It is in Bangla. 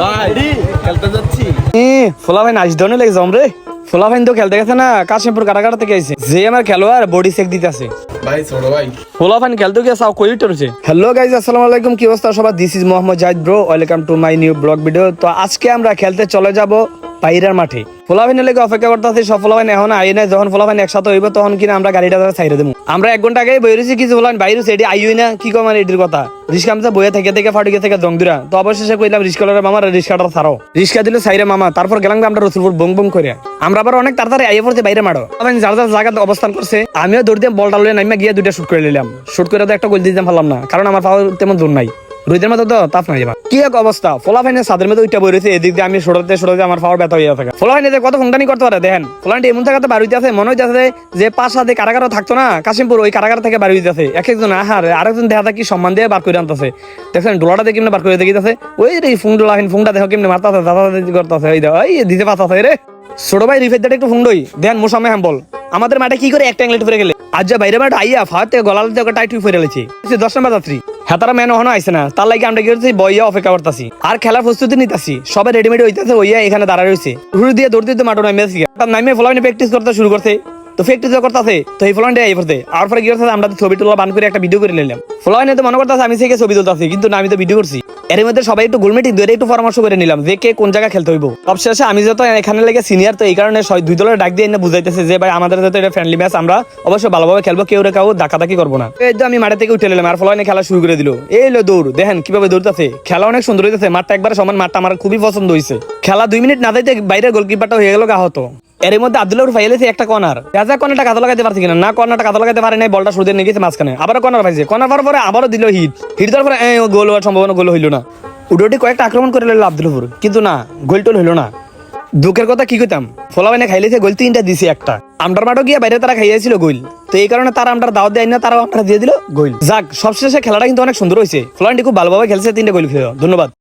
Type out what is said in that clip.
ভাই খেলতে যাচ্ছি। ফোলা ভাই নাচ ধরনে লেগে জম রে ফোলা ভাই তো খেলতে গেছে না কাশিমপুর কাটাকাটা থেকে আইছে। যে আমার খেলোয়াড় বডি চেক দিতে আছে। ভাই ছোট ভাই। ফোলা ফাইন খেলতে গিয়ে সাও কই উঠেছে? হ্যালো গাইজ আসসালামু আলাইকুম কি অবস্থা সবার? This is Mohammad Zahid bro welcome to my new blog video তো আজকে আমরা খেলতে চলে যাব পাইরার মাঠে। ফোলাফাইনের লেগে অপেক্ষা করতে আছি সব ফোলাফাইন এখন আই নাই, যখন ফোলাফাইন একসাথে হইব, তখন কিনা আমরা গাড়িটা ছাইরে দেবো আমরা এক ঘণ্টা আগে বইরেছি কিছু ফোলাফাইন বাইরে সেটি আইই না, কি কম এটির কথা? রিস্কা আমতে বইয়ে থেকে থেকে ফাটুকে থেকে জংদুরা তো অবশেষে কইলাম রিস্কালার মামা রিস্কাটা ছাড়ো রিস্কা দিলে সাইরে মামা, তারপর গেলাম আমরা রসুলপুর বং বং করে আমরা আবার অনেক তাড়াতাড়ি আইয়ে পড়তে বাইরে মারো। তখন যার যার জায়গাতে অবস্থান করছে, আমিও দৌড় দিয়ে বলটা লইয়ে নামিয়ে গিয়ে দুইটা শুট করে নিলাম। শুট করে তো একটা গোল দিতে পারলাম না, কারণ আমার পাওয়ার তেমন দূর নাই। তো তাপ নাই কি এক অবস্থা? ফোলা ফাইনে সাদের মধ্যে বই রয়েছে এদিক দিয়ে আমি সরতে আমার পাওয়ার ব্যথা থাকে ফোলা কত ফোনটানি করতে পারে, দেখেন। ফোলানটি এমন থাকাতে আছে, মনে হইতেছে যে সাথে কারাগারও থাকতো না, কাশিমপুর ওই কারাগার থেকে বাড়ি হইতেছে। এক একজন আহার, আরেকজন দেখা কি সম্মান দিয়ে বার করে আনতেছে। দেখছেন, ডোলাটা দিয়ে কেমনে বার করে দেখিতেছে? ওই রে ফুং ডোলা ফুংটা দেখো কেমনে মারতাছে দাদা করতেছে ওই দেখো দিতে পারতাছে রে। ছোট ভাই, রিফের একটু ফুংডই দেন মোসামে হ্যাম্বল। আমাদের মাঠে কি করে একটা অ্যাংলেট গেলে? আজ বাইরে মাঠে আইয়া ফাতে থেকে টাইট যাত্রী। আইসে না। তার আমরা বইয়া অপেক্ষা আর খেলার প্রস্তুতি নিতেছি। সবাই রেডিমেড হইতেছে, ওইয়া এখানে দাঁড়া রয়েছে। হুড়ি দিয়ে দৌড় দিতে নামে নামে ফলাইনে প্র্যাকটিস করতে শুরু করছে। তো প্র্যাকটিস করতেছে, তো এই ফলাইনটা এই করতে আর পরে কি আমরা ছবি তোলা বান করে একটা ভিডিও করে নিলাম। ফলাইনে তো মনে করতেছে, আমি সেই ছবি তুলতেছি, কিন্তু না, আমি তো ভিডিও করছি। এর মধ্যে সবাই একটু গোলমেটি ধরে একটু পরামর্শ করে নিলাম যে কে কোন জায়গায় খেলতে হইব। সবশেষে আমি যত এখানে লেগে সিনিয়র তো এই কারণে দুই দলের ডাক দিয়ে বুঝাইতেছে যে, ভাই, আমাদের যত এটা ফ্রেন্ডলি ম্যাচ আমরা অবশ্যই ভালোভাবে খেলব, কেউ রে কেউ দাকাদাকি করব না। এই তো আমি মাঠে থেকে উঠে নিলাম আর ফলাইনে খেলা শুরু করে দিল। এই লো দৌড়, দেখেন কীভাবে দৌড়তেছে। খেলা অনেক সুন্দর হইতেছে, মাঠটা একবার সমান, মাঠটা আমার খুবই পছন্দ হয়েছে খেলা দুই মিনিট না দিতে বাইরে গোলকিপারটা হয়ে গেল গাহত এর মধ্যে আব্দুল্লাহ ফাইলেছে একটা কর্নার। রাজা কর্নারটা কাজে লাগাতে পারছে কিনা, না কর্নারটা কাজে লাগাতে পারে নাই, বলটা দিয়ে নিয়ে গেছে মাঝখানে। আবার কর্নার পাইছে। পাওয়ার পরে আবারও দিল হিট। হিট দেওয়ার পরে গোল হওয়ার সম্ভাবনা গোল হইল না। উডোটি কয়েকটা আক্রমণ করে নিল আব্দুল্লাপুর কিন্তু না, গোল টোল হইল না। দুঃখের কথা কি কইতাম? ফলাবাইনে খাইলেছে, গোল তিনটা দিছে একটা। আমটার মাঠও গিয়ে বাইরে তারা খাইয়েছিল গোল। তো এই কারণে তারা আমটার দাওয়াত দেয় না তারাও আমরা দিয়ে দিল গোল। যাক, সবশেষে খেলাটা কিন্তু অনেক সুন্দর হয়েছে ফলানটি খুব ভালোভাবে খেলছে, তিনটা গোল খেলো ধন্যবাদ।